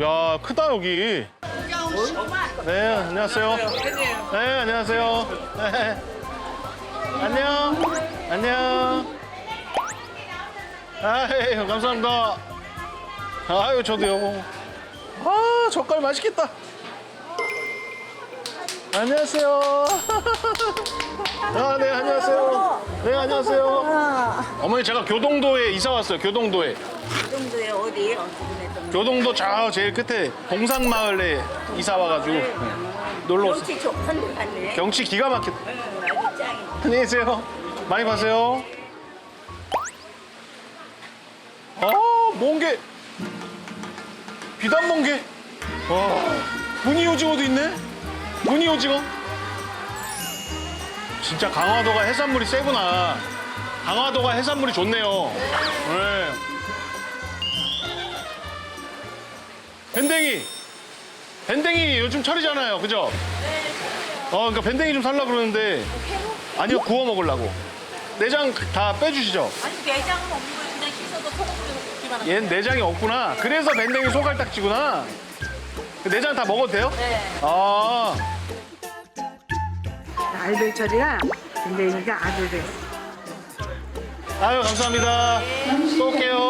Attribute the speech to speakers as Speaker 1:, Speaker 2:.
Speaker 1: 야 크다 여기. 네 안녕하세요. 네 안녕하세요. 네. 안녕. 안녕. 아유 감사합니다. 아유 저도요. 아 젓갈 맛있겠다. 안녕하세요. 아, 네, 안녕하세요. 네, 안녕하세요. 어머니, 제가 교동도에 이사 왔어요, 교동도에.
Speaker 2: 정도에 어디 어떻게 좀
Speaker 1: 교동도 저 제일 끝에 동산마을에 이사 와가지고 네, 놀러 왔어요.
Speaker 2: 경치 좋은 데 갔네.
Speaker 1: 경치 기가 막혀.
Speaker 2: 응, 아주 짱이네.
Speaker 1: 안녕히 계세요. 많이 파세요. 아, 멍게. 비단 멍게. 와, 무늬 오징어도 있네. 무늬 오징어. 진짜 강화도가 해산물이 세구나. 강화도가 해산물이 좋네요. 네. 밴댕이. 밴댕이 요즘 철이잖아요. 그죠? 어, 그러니까 밴댕이 좀 살라 그러는데 아니요 구워 먹으려고 내장 다 빼주시죠.
Speaker 2: 아니 내장은 없는 걸 그냥 씻어서 소금 뿌려서 볶기만 하면
Speaker 1: 얘는 내장이 없구나. 그래서 밴댕이 소갈딱지구나. 그 내장 다 먹어도 돼요?
Speaker 2: 네.
Speaker 1: 아,
Speaker 3: 알배처리가 근데 이게 아들이
Speaker 1: 아유 감사합니다. 또 올게요.